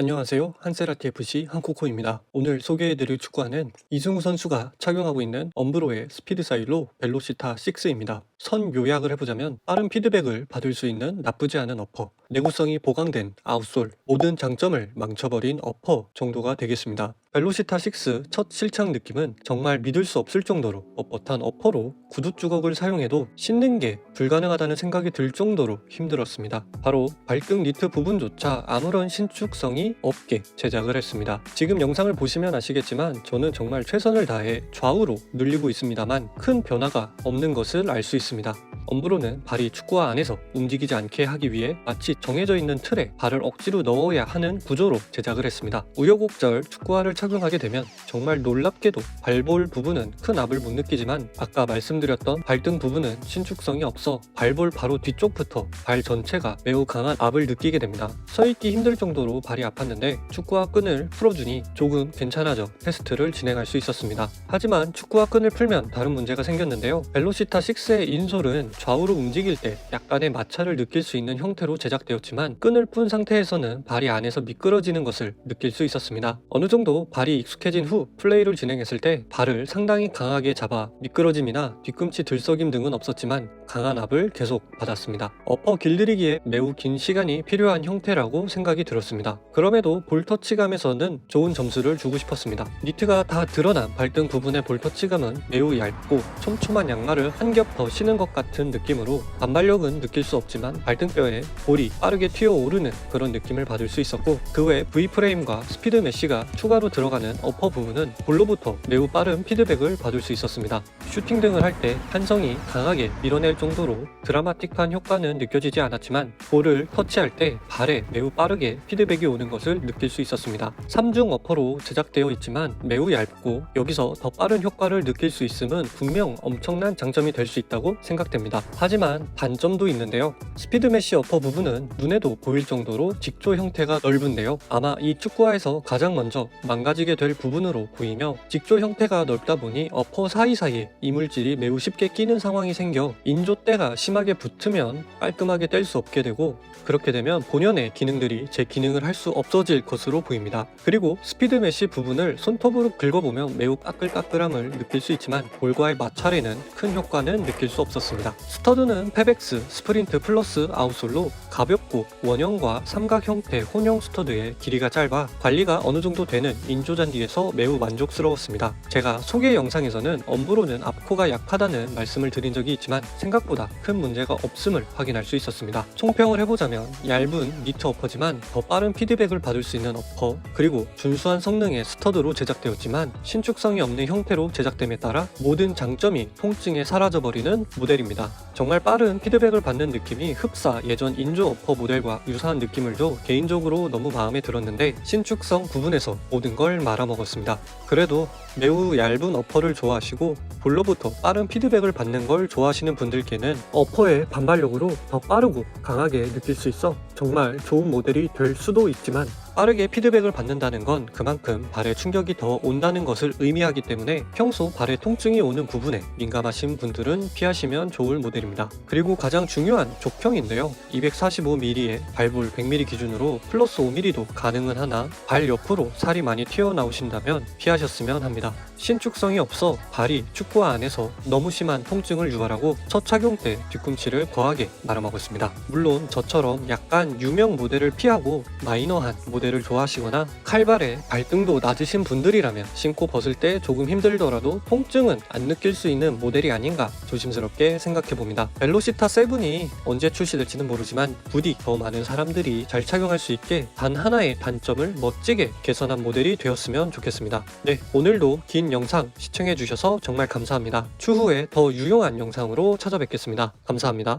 안녕하세요. 한세라티 FC 한코코입니다. 오늘 소개해드릴 축구화는 이승우 선수가 착용하고 있는 엄브로의 스피드 사일로 벨로시타 6입니다. 선 요약을 해보자면 빠른 피드백을 받을 수 있는 나쁘지 않은 어퍼, 내구성이 보강된 아웃솔, 모든 장점을 망쳐버린 어퍼 정도가 되겠습니다. 벨로시타 6 첫 실착 느낌은 정말 믿을 수 없을 정도로 뻣뻣한 어퍼로 구두 주걱을 사용해도 씻는 게 불가능하다는 생각이 들 정도로 힘들었습니다. 바로 발등 니트 부분조차 아무런 신축성이 없게 제작을 했습니다. 지금 영상을 보시면 아시겠지만 저는 정말 최선을 다해 좌우로 늘리고 있습니다만 큰 변화가 없는 것을 알 수 있습니다. 고맙습니다. 엄브로는 발이 축구화 안에서 움직이지 않게 하기 위해 마치 정해져 있는 틀에 발을 억지로 넣어야 하는 구조로 제작을 했습니다. 우여곡절 축구화를 착용하게 되면 정말 놀랍게도 발볼 부분은 큰 압을 못 느끼지만 아까 말씀드렸던 발등 부분은 신축성이 없어 발볼 바로 뒤쪽부터 발 전체가 매우 강한 압을 느끼게 됩니다. 서 있기 힘들 정도로 발이 아팠는데 축구화 끈을 풀어주니 조금 괜찮아져 테스트를 진행할 수 있었습니다. 하지만 축구화 끈을 풀면 다른 문제가 생겼는데요. 벨로시타 6의 인솔은 좌우로 움직일 때 약간의 마찰을 느낄 수 있는 형태로 제작되었지만 끈을 푼 상태에서는 발이 안에서 미끄러지는 것을 느낄 수 있었습니다. 어느 정도 발이 익숙해진 후 플레이를 진행했을 때 발을 상당히 강하게 잡아 미끄러짐이나 뒤꿈치 들썩임 등은 없었지만 강한 압을 계속 받았습니다. 어퍼 길들이기에 매우 긴 시간이 필요한 형태라고 생각이 들었습니다. 그럼에도 볼 터치감에서는 좋은 점수를 주고 싶었습니다. 니트가 다 드러난 발등 부분의 볼 터치감은 매우 얇고 촘촘한 양말을 한 겹 더 신은 것 같은 느낌으로 반발력은 느낄 수 없지만 발등뼈에 볼이 빠르게 튀어오르는 그런 느낌을 받을 수 있었고 그 외 V프레임과 스피드 메쉬가 추가로 들어가는 어퍼 부분은 볼로부터 매우 빠른 피드백을 받을 수 있었습니다. 슈팅 등을 할 때 탄성이 강하게 밀어낼 정도로 드라마틱한 효과는 느껴지지 않았지만 볼을 터치할 때 발에 매우 빠르게 피드백이 오는 것을 느낄 수 있었습니다. 3중 어퍼로 제작되어 있지만 매우 얇고 여기서 더 빠른 효과를 느낄 수 있음은 분명 엄청난 장점이 될 수 있다고 생각됩니다. 하지만 단점도 있는데요. 스피드 메쉬 어퍼 부분은 눈에도 보일 정도로 직조 형태가 넓은데요. 아마 이 축구화에서 가장 먼저 망가지게 될 부분으로 보이며 직조 형태가 넓다 보니 어퍼 사이사이에 이물질이 매우 쉽게 끼는 상황이 생겨 인조대가 심하게 붙으면 깔끔하게 뗄 수 없게 되고 그렇게 되면 본연의 기능들이 제 기능을 할 수 없어질 것으로 보입니다. 그리고 스피드 메쉬 부분을 손톱으로 긁어보면 매우 까끌까끌함을 느낄 수 있지만 볼과의 마찰에는 큰 효과는 느낄 수 없었습니다. 스터드는 페벡스 스프린트 플러스 아웃솔로 가볍고 원형과 삼각 형태 혼용 스터드의 길이가 짧아 관리가 어느 정도 되는 인조잔디에서 매우 만족스러웠습니다. 제가 소개 영상에서는 엄브로는 앞코가 약하다는 말씀을 드린 적이 있지만 생각보다 큰 문제가 없음을 확인할 수 있었습니다. 총평을 해보자면 얇은 니트 어퍼지만 더 빠른 피드백을 받을 수 있는 어퍼 그리고 준수한 성능의 스터드로 제작되었지만 신축성이 없는 형태로 제작됨에 따라 모든 장점이 통증에 사라져버리는 모델입니다. 정말 빠른 피드백을 받는 느낌이 흡사 예전 인조 어퍼 모델과 유사한 느낌을 줘 개인적으로 너무 마음에 들었는데 신축성 부분에서 모든 걸 말아먹었습니다. 그래도 매우 얇은 어퍼를 좋아하시고 볼로부터 빠른 피드백을 받는 걸 좋아하시는 분들께는 어퍼의 반발력으로 더 빠르고 강하게 느낄 수 있어 정말 좋은 모델이 될 수도 있지만 빠르게 피드백을 받는다는 건 그만큼 발에 충격이 더 온다는 것을 의미하기 때문에 평소 발에 통증이 오는 부분에 민감하신 분들은 피하시면 좋을 모델입니다. 그리고 가장 중요한 족형인데요. 245mm에 발볼 100mm 기준으로 플러스 5mm도 가능은 하나 발 옆으로 살이 많이 튀어나오신다면 피하셨으면 합니다. 신축성이 없어 발이 축구화 안에서 너무 심한 통증을 유발하고 첫 착용 때 뒤꿈치를 거하게 말아먹었습니다. 물론 저처럼 약간 유명 모델을 피하고 마이너한 모델 을 좋아하시거나 칼발에 발등도 낮으신 분들이라면 신고 벗을 때 조금 힘들더라도 통증은 안 느낄 수 있는 모델이 아닌가 조심스럽게 생각해 봅니다. 벨로시타 7이 언제 출시될지는 모르지만 부디 더 많은 사람들이 잘 착용할 수 있게 단 하나의 단점을 멋지게 개선한 모델이 되었으면 좋겠습니다. 네, 오늘도 긴 영상 시청해 주셔서 정말 감사합니다. 추후에 더 유용한 영상으로 찾아뵙겠습니다. 감사합니다.